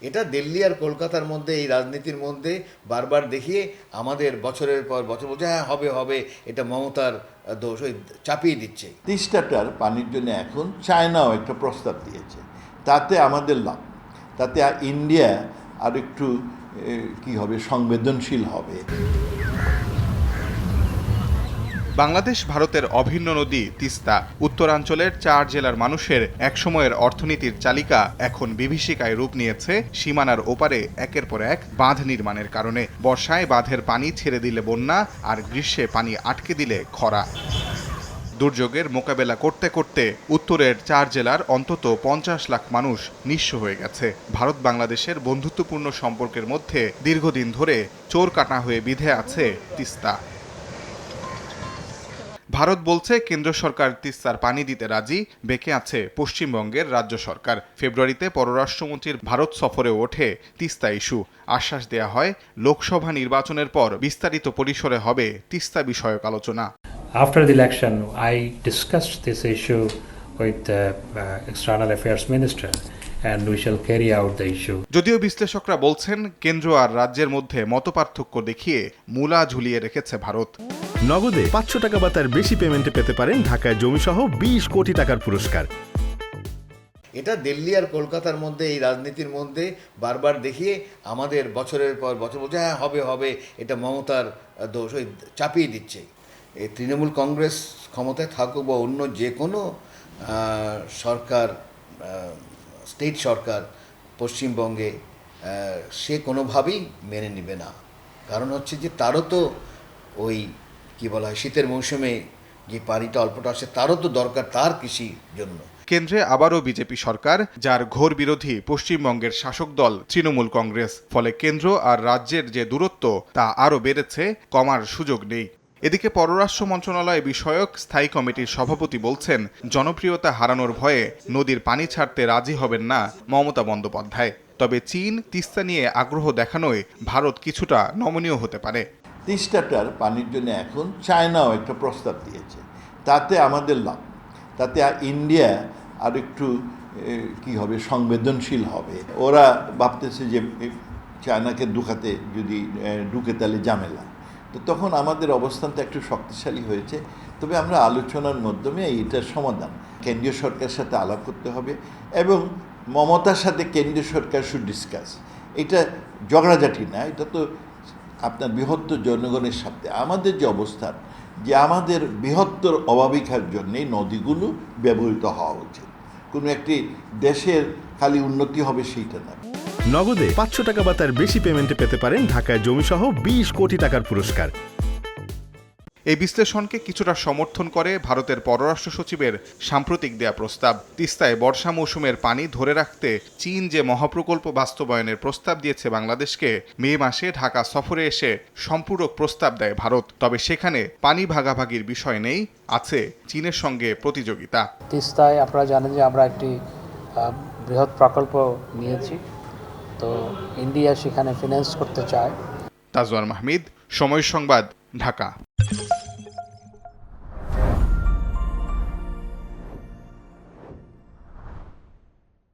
এটা দিল্লি আর কলকাতার মধ্যে, এই রাজনীতির মধ্যে বারবার দেখিয়ে আমাদের বছরের পর বছর বলছে হ্যাঁ হবে হবে। এটা মমতার দোষ, ওই চাপিয়ে দিচ্ছে। তিস্তাটার পানির জন্য এখন চায়নাও একটা প্রস্তাব দিয়েছে। তাতে আমাদের লাভ। তাতে ইন্ডিয়া আর একটু কি হবে, সংবেদনশীল হবে। বাংলাদেশ, ভারতের অভিন্ন নদী তিস্তা। উত্তরাঞ্চলের চার জেলার মানুষের একসময়ের অর্থনীতির চালিকা এখন বিভীষিকায় রূপ নিয়েছে সীমানার ওপারে একের পর এক বাঁধ নির্মাণের কারণে। বর্ষায় বাঁধের পানি ছেড়ে দিলে বন্যা আর গ্রীষ্মে পানি আটকে দিলে খরা। দুর্যোগের মোকাবেলা করতে করতে উত্তরের চার জেলার অন্তত পঞ্চাশ লাখ মানুষ নিঃস্ব হয়ে গেছে। ভারত বাংলাদেশের বন্ধুত্বপূর্ণ সম্পর্কের মধ্যে দীর্ঘদিন ধরে চোর কাটা হয়ে বিধে আছে তিস্তা। ভারত বলছে কেন্দ্র সরকার তিস্তার পানি দিতে রাজি বেঁকে আছে পশ্চিমবঙ্গের রাজ্য সরকার। ফেব্রুয়ারিতে পররাষ্ট্রমন্ত্রীর ভারত সফরে ওঠে তিস্তা ইস্যু। আশ্বাস দেয়া হয় লোকসভা নির্বাচনের পর বিস্তারিত পরিসরে হবে তিস্তা বিষয়ক আলোচনা। After the election, I discussed this issue with the uh, External Affairs Minister, and we shall carry out the issue. যদিও বিশ্লেষকরা বলছেন কেন্দ্র আর রাজ্যের মধ্যে মতপার্থক্য দেখিয়ে মূলা ঝুলিয়ে রেখেছে ভারত। নগদে পাঁচশো টাকা বা তার বেশি পেমেন্টে পেতে পারেন ঢাকায় জমিসহ বিশ কোটি টাকার পুরস্কার। এটা দিল্লি আর কলকাতার মধ্যে এই রাজনীতির মধ্যে বারবার দেখিয়ে আমাদের বছরের পর বছর বলছে হ্যাঁ হবে হবে। এটা মমতার দোষ ওই চাপিয়ে দিচ্ছে। এই তৃণমূল কংগ্রেস ক্ষমতায় থাকুক বা অন্য যে কোনো আহ, সরকার স্টেট সরকার পশ্চিমবঙ্গে সে কোনোভাবেই মেনে নেবে না। কারণ হচ্ছে যে তারও তো ওই, কী বলা হয়, শীতের মৌসুমে যে পানিটা অল্পটা আসে, তারও তো দরকার তার কৃষির জন্য। কেন্দ্রে আবারও বিজেপি সরকার, যার ঘোর বিরোধী পশ্চিমবঙ্গের শাসক দল তৃণমূল কংগ্রেস, ফলে কেন্দ্র আর রাজ্যের যে দূরত্ব, তা আরও বেড়েছে, কমার সুযোগ নেই। এদিকে পররাষ্ট্র মন্ত্রণালয় বিষয়ক স্থায়ী কমিটির সভাপতি বলছেন, জনপ্রিয়তা হারানোর ভয়ে নদীর পানি ছাড়তে রাজি হবেন না মমতা বন্দ্যোপাধ্যায়। তবে চীন তিস্তা নিয়ে আগ্রহ দেখানোয় ভারত কিছুটা নমনীয় হতে পারে। তিস্তাটার পানির জন্য এখন চায়নাও একটা প্রস্তাব দিয়েছে। তাতে আমাদের লাভ। তাতে ইন্ডিয়া আর একটু কি হবে, সংবেদনশীল হবে। ওরা ভাবতেছে যে চায়নাকে ঢুকাতে যদি ঢুকে তাহলে ঝামেলা। তো তখন আমাদের অবস্থানটা একটু শক্তিশালী হয়েছে। তবে আমরা আলোচনার মাধ্যমে এইটার সমাধান, কেন্দ্রীয় সরকারের সাথে আলাপ করতে হবে এবং মমতার সাথে কেন্দ্রীয় সরকার শুড ডিসকাস এটা ঝগড়াঝাটি না, এটা তো আপনার বৃহত্তর জনগণের সাথে আমাদের যে অবস্থান, যে আমাদের বৃহত্তর অভাবিকার জন্যে নদীগুলো ব্যবহৃত হওয়া উচিত। কোনো একটি দেশের খালি উন্নতি হবে সেইটা না। নগদে পাঁচশো টাকা বা তার বেশি পেমেন্টে পেতে পারেন ঢাকায় জমিসহ বিশ কোটি টাকার পুরস্কার। এই বিশ্লেষণকে কিছুটা সমর্থন করে ভারতের পররাষ্ট্র সচিবের সাম্প্রতিক দেয়া প্রস্তাব। তিস্তায় বর্ষা মৌসুমের পানি ধরে রাখতে চীন যে মহাপ্রকল্প বাস্তবায়নের প্রস্তাব দিয়েছে বাংলাদেশকে মে মাসে ঢাকা সফরে এসে সম্পূরক প্রস্তাব দেয় ভারত। তবে সেখানে পানি ভাগাভাগির বিষয় নেই আছে চীনের সঙ্গে প্রতিযোগিতা। তিস্তায় আপনারা জানেন যে আমরা একটি বৃহৎ প্রকল্প নিয়েছি। তো ইন্ডিয়া সেখানে ফিনান্স করতে চায়। তাজওয়ার মাহমিদ সময় সংবাদ ঢাকা।